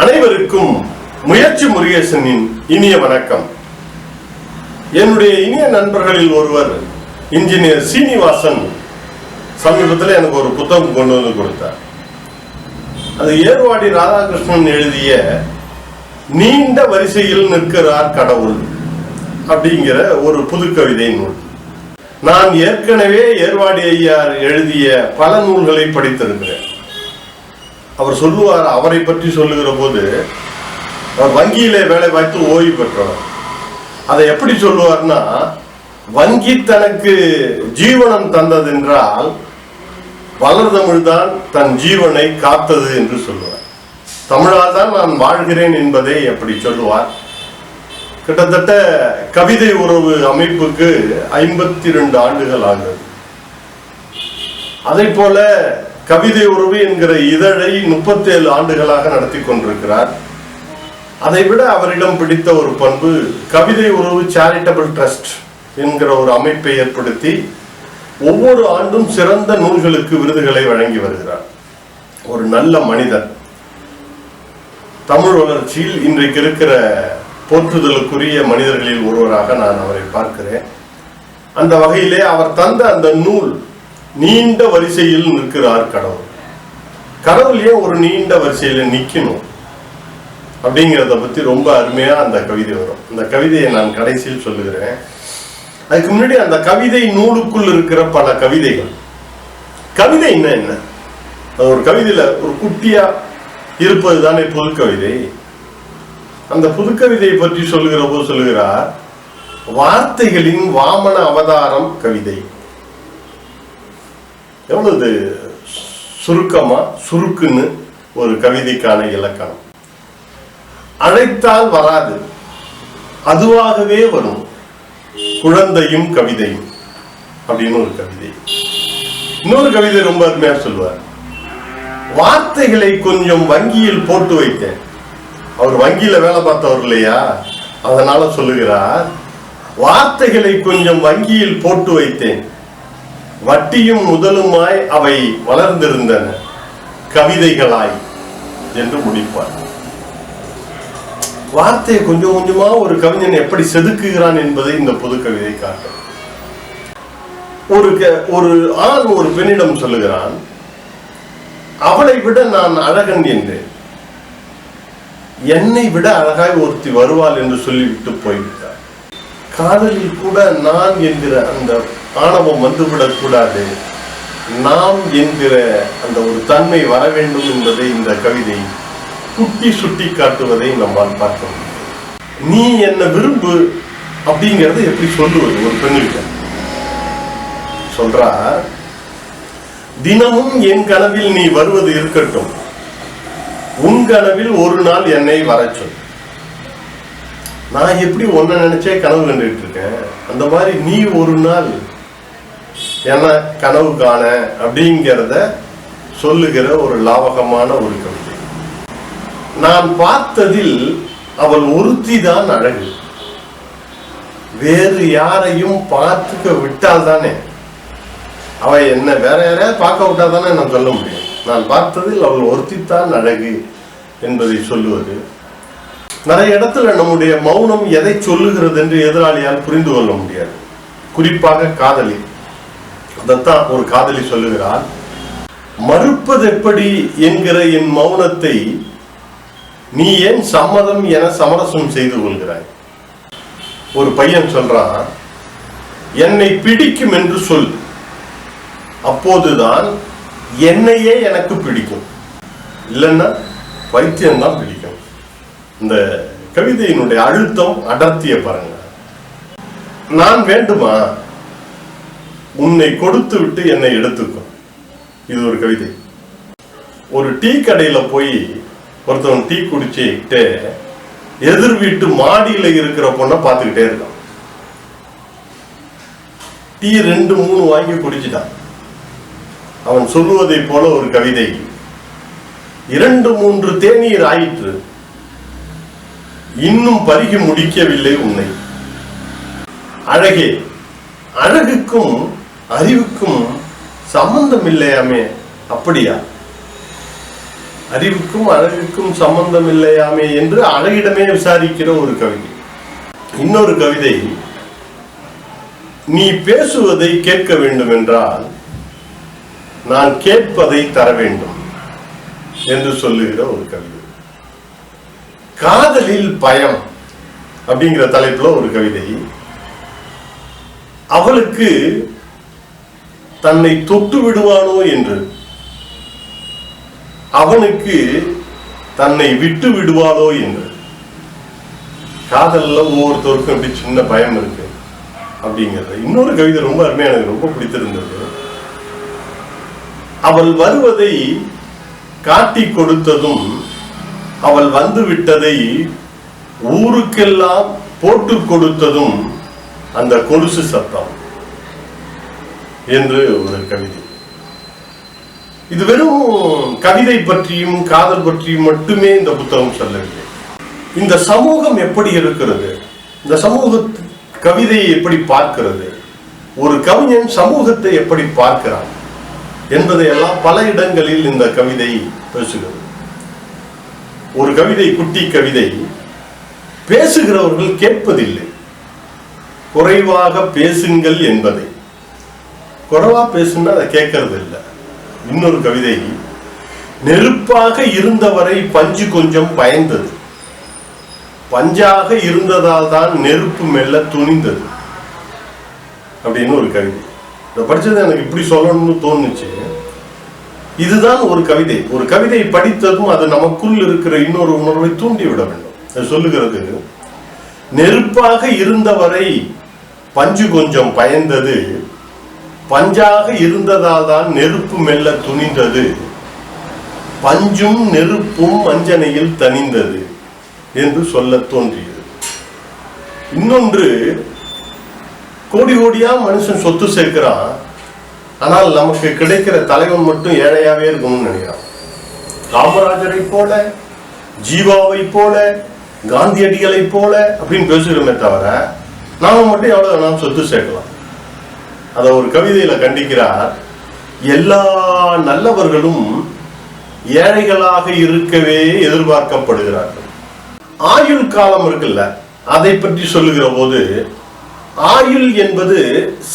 அனைவருக்கும் முயற்சி முருகேசனின் இனிய வணக்கம். என்னுடைய இனிய நண்பர்களில் ஒருவர் இன்ஜினியர் சீனிவாசன் சமீபத்தில் எனக்கு ஒரு புத்தகம் கொண்டு வந்து கொடுத்தார். அது ஏர்வாடி ராதாகிருஷ்ணன் எழுதிய நீண்ட வரிசையில் நிற்கிறார் கடவுள் அப்படிங்கிற ஒரு புது கவிதை நூல். நான் ஏற்கனவே ஏர்வாடி ஐயார் எழுதிய பல நூல்களை படித்திருக்கிறேன். அவர் சொல்லுவார் அவரை பற்றி சொல்லுகிற போது அவர் வங்கியிலே வேலை பார்த்து ஓய்வு பெற்றவர். அதை எப்படி சொல்லுவார்னா வங்கி தனக்கு ஜீவனம் தந்ததென்றால் வளர்தமிழ் தான் தன் ஜீவனை காத்தது என்று சொல்லுவார். தமிழால் தான் நான் வாழ்கிறேன் என்பதை அப்படி சொல்லுவார்? கிட்டத்தட்ட கவிதை உறவு அமைப்புக்கு ஐம்பத்தி ரெண்டு ஆண்டுகள் ஆகிறது அதை போல கவிதை உறவு என்கிற இதழை முப்பத்தேழு ஆண்டுகளாக நடத்தி கொண்டிருக்கிறார். அதை விட அவரிடம் பிடித்த ஒரு பண்பு கவிதை உறவு சேரிட்டபிள் ட்ரஸ்ட் என்கிற ஒரு அமைப்பை ஏற்படுத்தி ஒவ்வொரு ஆண்டும் சிறந்த நூல்களுக்கு விருதுகளை வழங்கி வருகிறார். ஒரு நல்ல மனிதர் தமிழ் வளர்ச்சியில் இன்றைக்கு இருக்கிற போற்றுதலுக்குரிய மனிதர்களில் ஒருவராக நான் அவரை பார்க்கிறேன். அந்த வகையிலே அவர் தந்த அந்த நூல் நீண்ட வரிசையில் நிற்கிறார் கடவுள். கடவுள் ஏன் ஒரு நீண்ட வரிசையில நிக்கணும். அப்படிங்கிறத பத்தி ரொம்ப அருமையா அந்த கவிதை வரும். அந்த கவிதையை நான் கடைசியில் சொல்லுகிறேன். அதுக்கு முன்னாடி அந்த கவிதை நூலுக்குள் இருக்கிற பல கவிதைகள். கவிதை என்ன என்ன? அது ஒரு கவிதையில ஒரு குட்டியா இருப்பது தானே புது கவிதை. அந்த புது கவிதையை பற்றி சொல்லுகிற போது சொல்லுகிறார் வார்த்தைகளின் வாமன அவதாரம் கவிதை. எவ்வளவு சுருக்கமா சுருக்குன்னு ஒரு கவிதைக்கான இலக்கணம். அழைத்தால் வராது அதுவாகவே வரும் குழந்தையும் கவிதையும் அப்படின்னு ஒரு கவிதை. இன்னொரு கவிதை ரொம்ப அருமையா சொல்லுவார். வார்த்தைகளை கொஞ்சம் வங்கியில் போட்டு வைத்தேன். அவர் வங்கியில வேலை பார்த்தவர் இல்லையா? அதனால சொல்லுகிறார் வார்த்தைகளை கொஞ்சம் வங்கியில் போட்டு வைத்தேன். வட்டியும் முதலுமாய் அவை வளர்ந்திருந்தன. கவிதைகளாய் என்று முடிப்பார். வார்த்தையை கொஞ்சம் கொஞ்சமா ஒரு கவிஞன் எப்படி செதுக்குகிறான் என்பதை இந்த புது கவிதை காட்டும். ஒரு க- ஒரு ஆண் ஒரு பெண்ணிடம் சொல்லுகிறான் அவளை விட நான் அழகன் என்றேன். என்னை விட அழகாய் ஒருத்தி வருவாள் என்று சொல்லிவிட்டு போய்விட்டார் காதலில் கூட நான் என்கிற அந்த ஆணவம் வந்துவிடக்கூடாது நாம் என்கிற அந்த ஒரு தன்மை வர வேண்டும் என்பதை இந்த கவிதை. குட்டி சுட்டி காட்டுவதை நம்மால் பார்க்க முடியும். நீ என்ன விரும்பு அப்படிங்கறத எப்படி சொல்லுவது? ஒரு பெண்ணிட்ட சொல்றா தினமும் என் கனவில் நீ வருவது இருக்கட்டும். உன் கனவில் ஒரு நாள் என்னை வர சொல். நான் எப்படி ஒன்ன நினைச்சே கனவு கண்டுகிட்டு இருக்கேன்? அந்த மாதிரி நீ ஒரு நாள் என்ன கனவு காண அப்படிங்கிறத சொல்லுகிற ஒரு லாவகமான ஒரு கவிதை. நான் பார்த்ததில் அவள் ஒருத்தி தான் அழகு. வேறு யாரையும் பார்த்துக்க விட்டால் தானே அவ என்ன வேற யாரையாவது பார்க்க விட்டா தானே நான் சொல்ல முடியும். நான் பார்த்ததில் அவள் ஒருத்தித்தான் அழகு என்பதை சொல்லுவது. நிறைய இடத்துல நம்முடைய மௌனம் எதை சொல்லுகிறது என்று எதிராளியால் புரிந்து கொள்ள முடியாது. குறிப்பாக காதலி. அதைத்தான் ஒரு காதலி சொல்லுகிறார் மறுப்பது எப்படி என்கிற என் மௌனத்தை நீ ஏன் சம்மதம் என சமரசம் செய்து கொள்கிறாய்? ஒரு பையன் சொல்றான் என்னை பிடிக்கும் என்று சொல். அப்போதுதான் என்னையே எனக்கு பிடிக்கும். இல்லைன்னா பைத்தியம் தான் பிடிக்கும். இந்த கவிதையினுடைய அழுத்தம் அடர்த்திய பாருங்க. நான் வேண்டுமா உன்னை கொடுத்து விட்டு என்னை எடுத்துக்கும் இது ஒரு கவிதை. ஒரு டீ கடையில போய் ஒருத்தவன் டீ குடிச்சுக்கிட்டு எதிர் வீட்டு மாடியில இருக்கிற பொண்ணை பார்த்துக்கிட்டே இருக்கான். டீ ரெண்டு மூணு வாங்கி குடிச்சிட்டான். அவன் சொல்லுவதை போல ஒரு கவிதை. இரண்டு மூன்று தேநீர் ஆயிற்று. இன்னும் பருகி முடிக்கவில்லை உன்னை. அழகே அழகுக்கும் அறிவுக்கும் சம்பந்தம் இல்லையாமே அப்படியா? அறிவுக்கும் அழகுக்கும் சம்பந்தம் இல்லையாமே என்று அழகிடமே விசாரிக்கிற ஒரு கவிதை. இன்னொரு கவிதை நீ பேசுவதை கேட்க வேண்டும் என்றால் நான் கேட்பதை தர வேண்டும் என்று சொல்லுகிற ஒரு கவிதை. காதலில் பயம் அப்படிங்கிற தலைப்புல ஒரு கவிதை. அவளுக்கு தன்னை தொட்டு விடுவானோ என்று. அவனுக்கு தன்னை விட்டு விடுவாளோ என்று. காதல்ல ஒவ்வொருத்தருக்கும் அப்படி சின்ன பயம் இருக்கு அப்படிங்கிறது. இன்னொரு கவிதை ரொம்ப அருமையா எனக்கு ரொம்ப பிடித்திருந்தது. அவள் வருவதை காட்டி கொடுத்ததும் அவள் வந்து விட்டதை ஊருக்கெல்லாம் போட்டு கொடுத்ததும் அந்த கொலுசு சத்தம். என்று ஒரு கவிதை. இது வெறும் கவிதை பற்றியும் காதல் பற்றியும் மட்டுமே இந்த புத்தகம் சொல்லவில்லை. இந்த சமூகம் எப்படி இருக்கிறது? இந்த சமூக கவிதையை எப்படி பார்க்கிறது? ஒரு கவிஞன் சமூகத்தை எப்படி பார்க்கிறான்? என்பதையெல்லாம் பல இடங்களில் இந்த கவிதை பேசுகிறது. ஒரு கவிதை குட்டி கவிதை பேசுகிறவர்கள் கேட்பதில்லை. குறைவாக பேசுங்கள் என்பதை. குறவா பேசுனா அதை கேட்கறது இல்லை. இன்னொரு கவிதை. நெருப்பாக இருந்தவரை பஞ்சு கொஞ்சம் பயந்தது. பஞ்சாக இருந்ததால் தான் நெருப்பு மெல்ல துணிந்தது. அப்படின்னு ஒரு கவிதை. இதை படிச்சது எனக்கு இப்படி சொல்லணும்னு தோணுச்சு. இதுதான் ஒரு கவிதை. ஒரு கவிதை படித்ததும் அது நமக்குள் இருக்கிற இன்னொரு உணர்வை தூண்டி விட வேண்டும். அது சொல்லுகிறது நெருப்பாக இருந்தவரை பஞ்சு கொஞ்சம் பயந்தது. பஞ்சாக இருந்ததால் தான் நெருப்பு மெல்ல துணிந்தது. பஞ்சும் நெருப்பும் மஞ்சனையில் தணிந்தது என்று சொல்ல தோன்றியது. இன்னொன்று கோடி கோடியா மனுஷன் சொத்து சேர்க்கிறான். ஆனால் நமக்கு கிடைக்கிற தலைவன் மட்டும் ஏழையாவே இருக்கணும்னு நினைக்கிறான். காமராஜரை போல ஜீவாவை போல காந்தியடிகளை போல அப்படின்னு பேசுகிறோமே தவிர நாம மட்டும் எவ்வளவு வேணாலும் சொத்து சேர்க்கலாம். அதை ஒரு கவிதையில கண்டிக்கிறார் எல்லா நல்லவர்களும் ஏழைகளாக இருக்கவே எதிர்பார்க்கப்படுகிறார்கள். ஆயுள் காலம் இருக்குல்ல அதை பற்றி சொல்லுகிற போது ஆயுள் என்பது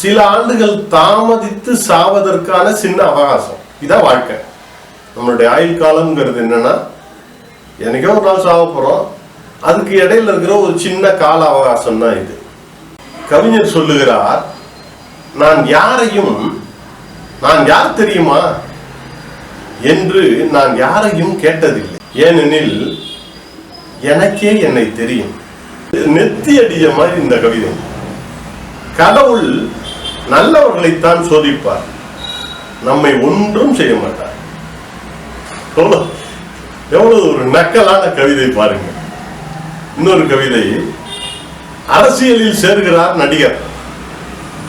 சில ஆண்டுகள் தாமதித்து சாவதற்கான சின்ன அவகாசம். இதான் வாழ்க்கை. நம்மளுடைய ஆயுள் காலம்ங்கிறது என்னன்னா எனக்கே ஒரு நாள் சாவ போறோம் அதுக்கு இடையில இருக்கிற ஒரு சின்ன கால அவகாசம் தான் இது. கவிஞர் சொல்லுகிறார் நான் யாரையும் நான் யார் தெரியுமா என்று நான் யாரையும் கேட்டதில்லை. ஏனெனில் எனக்கே என்னை தெரியும். நெத்தியடிய மாதிரி இந்த கவிதை. கடவுள் நல்லவர்களைத்தான் சோதிப்பார். நம்மை ஒன்றும் செய்ய மாட்டார். எவ்வளவு ஒரு நக்கலான கவிதை பாருங்க. இன்னொரு கவிதை அரசியலில் சேர்கிறார் நடிகர்.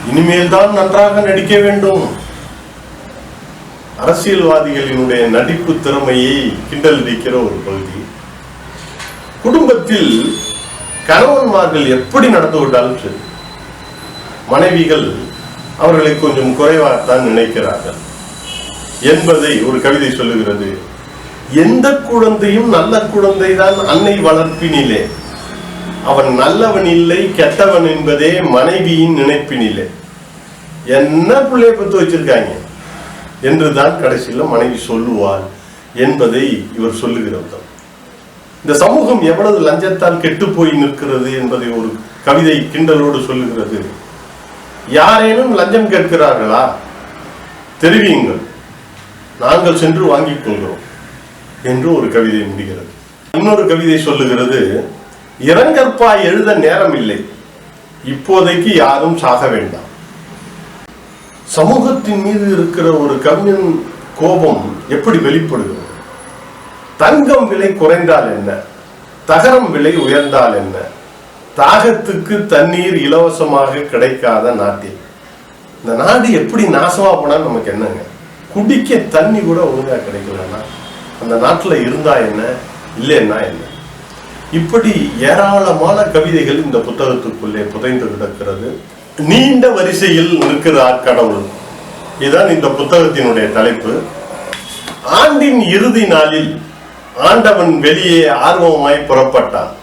இனிமேல் தான் நன்றாக நடிக்க வேண்டும். அரசியல்வாதிகளினுடைய நடிப்பு திறமையை கிண்டல் அடிக்கிற ஒரு பகுதி. குடும்பத்தில் கணவன்மார்கள் எப்படி நடந்து கொண்டாலும் சரி மனைவிகள் அவர்களை கொஞ்சம் குறைவாகத்தான் நினைக்கிறார்கள். என்பதை ஒரு கவிதை சொல்லுகிறது. எந்த குழந்தையும் நல்ல குழந்தை தான் அன்னை வளர்ப்பினிலே. அவன் நல்லவன் இல்லை கெட்டவன் என்பதே மனைவியின் நினைப்பின் இல்லை என்ன பிள்ளைய பத்து வச்சிருக்காங்க? என்றுதான் கடைசியில் மனைவி சொல்லுவாள் என்பதை இவர் சொல்லுகிறவர் இந்த சமூகம் எவ்வளவு லஞ்சத்தால் கெட்டு போய் நிற்கிறது என்பதை ஒரு கவிதை கிண்டலோடு சொல்லுகிறது. யாரேனும் லஞ்சம் கேட்கிறார்களா? தெரிவியுங்கள். நாங்கள் சென்று வாங்கிக் கொள்கிறோம். என்று ஒரு கவிதை முடிகிறது. இன்னொரு கவிதை சொல்லுகிறது. இரங்கற்பாய் எழுத நேரம் இல்லை இப்போதைக்கு யாரும் சாக வேண்டாம். சமூகத்தின் மீது இருக்கிற ஒரு கவிஞன் கோபம் எப்படி வெளிப்படுகிறது? தங்கம் விலை குறைந்தால் என்ன? தகரம் விலை உயர்ந்தால் என்ன? தாகத்துக்கு தண்ணீர் இலவசமாக கிடைக்காத நாட்டில். இந்த நாடு எப்படி நாசமா போனா நமக்கு என்னங்க? குடிக்க தண்ணி கூட ஒழுங்கா கிடைக்கலன்னா அந்த நாட்டுல இருந்தா என்ன? இல்லைன்னா என்ன? இப்படி ஏராளமான கவிதைகள் இந்த புத்தகத்துக்குள்ளே புதைந்து கிடக்கிறது. நீண்ட வரிசையில் நிற்கிறார் கடவுள் இதுதான் இந்த புத்தகத்தினுடைய தலைப்பு. ஆண்டின் இறுதி நாளில் ஆண்டவன் வெளியே ஆர்வமாய் புறப்பட்டான்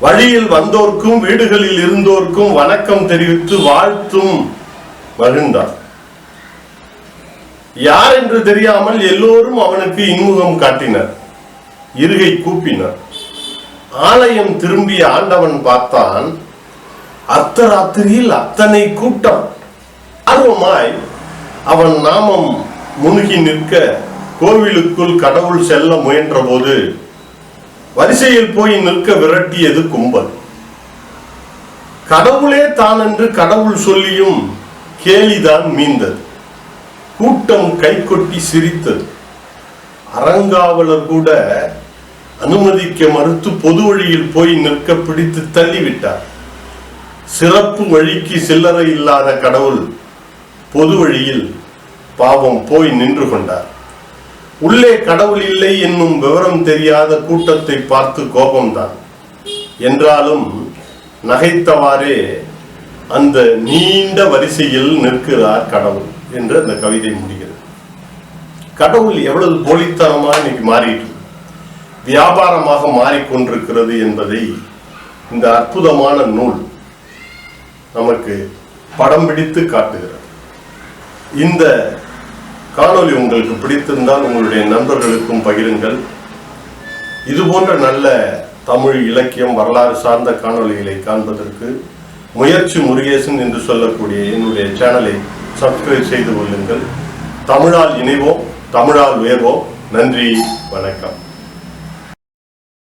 வழியில் வந்தோர்க்கும் வீடுகளில் இருந்தோர்க்கும் வணக்கம் தெரிவித்து வாழ்த்தும் மகிழ்ந்தார். யார் என்று தெரியாமல் எல்லோரும் அவனுக்கு இன்முகம் காட்டினர். இருகை கூப்பினர். ஆலயம் திரும்பிய ஆண்டவன் பார்த்தான் அர்த்தராத்திரியில் அத்தனை கூட்டம். ஆர்வமாய் அவன் நாமம் முழுகி நிற்க கோவிலுக்குள் கடவுள் செல்ல முயன்றபோது வரிசையில் போய் நிற்க விரட்டியது கும்பல். கடவுளே தான் என்று கடவுள் சொல்லியும் கேலிதான் மீந்தது. கூட்டம் கைகொட்டி சிரித்தது. அறங்காவலர் கூட அனுமதிக்க மறுத்து பொது வழியில் போய் நிற்க பிடித்து தள்ளிவிட்டார். சிறப்பு வழிக்கு சில்லறை இல்லாத கடவுள் பொது வழியில் பாவம் போய் நின்று கொண்டார். உள்ளே கடவுள் இல்லை என்னும் விவரம் தெரியாத கூட்டத்தை பார்த்து கோபம்தான். என்றாலும் நகைத்தவாறே அந்த நீண்ட வரிசையில் நிற்கிறார் கடவுள் என்று அந்த கவிதை முடிகிறது. கடவுள் எவ்வளவு போலித்தனமா இன்னைக்கு மாறிட்டு வியாபாரமாக மாறிக்கொண்டிருக்கிறது என்பதை இந்த அற்புதமான நூல் நமக்கு படம் பிடித்து காட்டுகிறது. இந்த காணொளி உங்களுக்கு பிடித்திருந்தால் உங்களுடைய நண்பர்களுக்கும் பகிருங்கள். இது போன்ற நல்ல தமிழ் இலக்கியம் வரலாறு சார்ந்த காணொளிகளை காண்பதற்கு முயற்சி முருகேசன் என்று சொல்லக்கூடிய என்னுடைய சேனலை சப்ஸ்கிரைப் செய்து கொள்ளுங்கள். தமிழால் இணைவோம் தமிழால் உயர்வோம். நன்றி வணக்கம்.